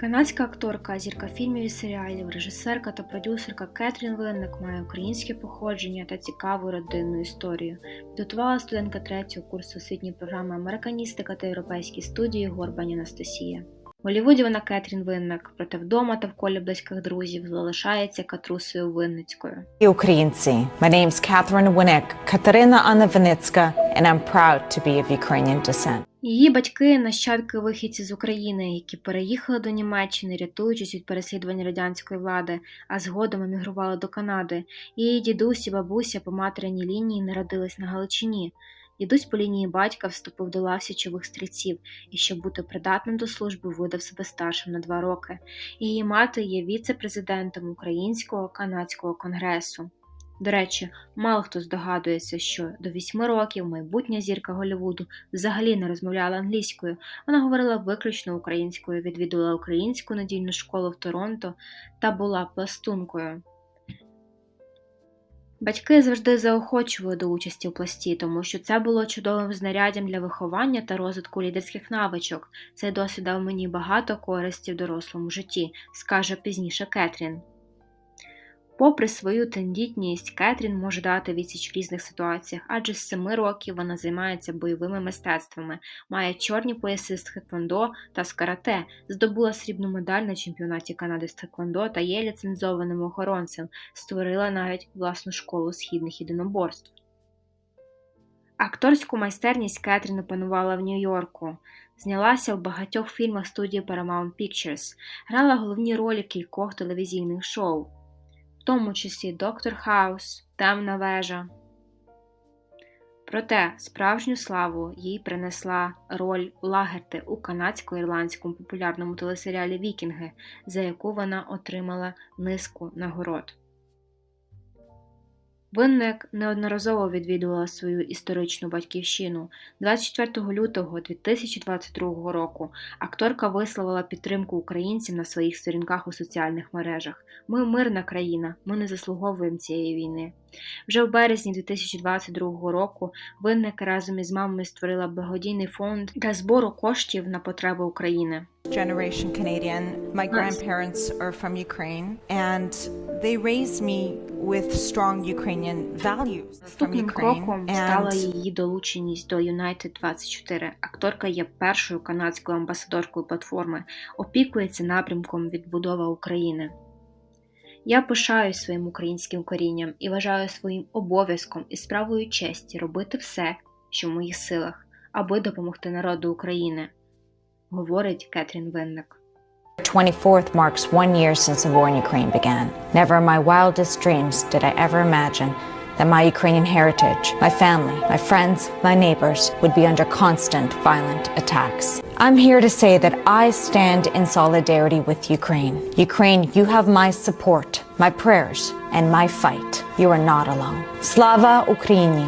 Канадська акторка, зірка фільмів і серіалів, режисерка та продюсерка Кетрін Винник має українське походження та цікаву родинну історію. Підготувала студентка третього курсу освітньої програми Американістика та європейські студії Горбань Анастасія. В Голлівуді вона Кетрін Винник, проте вдома та в колі близьких друзів залишається катрусою Винницькою. І Українці. My name's Catherine Winnick, Катерина Анна Винницька, and I'm proud to be of Ukrainian descent. Її батьки нащадки вихідці з України, які переїхали до Німеччини, рятуючись від переслідувань радянської влади, а згодом емігрували до Канади. Її дідусь і бабуся по материнній лінії народились на Галичині. Дідусь по лінії батька вступив до лав січових стрільців і, щоб бути придатним до служби, видав себе старшим на два роки. Її мати є віце-президентом Українського канадського конгресу. До речі, мало хто здогадується, що до вісьми років майбутня зірка Голлівуду взагалі не розмовляла англійською. Вона говорила виключно українською, відвідувала українську недільну школу в Торонто та була пластункою. Батьки завжди заохочували до участі в пласті, тому що це було чудовим знаряддям для виховання та розвитку лідерських навичок. Цей досвід дав мені багато користі в дорослому житті, скаже пізніше Кетрін. Попри свою тендітність, Кетрін може дати відсіч в різних ситуаціях, адже з семи років вона займається бойовими мистецтвами, має чорні пояси з тхеквондо та з карате, здобула срібну медаль на чемпіонаті Канади з тхеквондо та є ліцензованим охоронцем, створила навіть власну школу східних єдиноборств. Акторську майстерність Кетрін опанувала в Нью-Йорку. Знялася в багатьох фільмах студії Paramount Pictures, грала головні ролі в кількох телевізійних шоу тому числі Доктор Хаус, Темна вежа. Проте справжню славу їй принесла роль Лагерти у канадсько-ірландському популярному телесеріалі Вікінги, за яку вона отримала низку нагород. Винник неодноразово відвідувала свою історичну батьківщину. 24 лютого 2022 року акторка висловила підтримку українцям на своїх сторінках у соціальних мережах. Ми мирна країна, ми не заслуговуємо цієї війни. Вже в березні 2022 року винник разом із мамою створила благодійний фонд для збору коштів на потреби України. Generation Canadian. My Nice. grandparents are from Ukraine and they raised me with strong Ukrainian values Наступним кроком стала її долученість до United 24. Акторка є першою канадською амбасадоркою платформи, опікується напрямком відбудова України. Я пишаюсь своїм українським корінням і вважаю своїм обов'язком і справою честі робити все, що в моїх силах, аби допомогти народу України, говорить Кетрін Винник. 24th marks one year since the war in Ukraine began. Never in my wildest dreams did I ever imagine that my Ukrainian heritage, my family, my friends, my neighbors would be under constant violent attacks. I'm here to say that I stand in solidarity with Ukraine. Ukraine, you have my support, my prayers, and my fight. You are not alone. Slava Ukraini!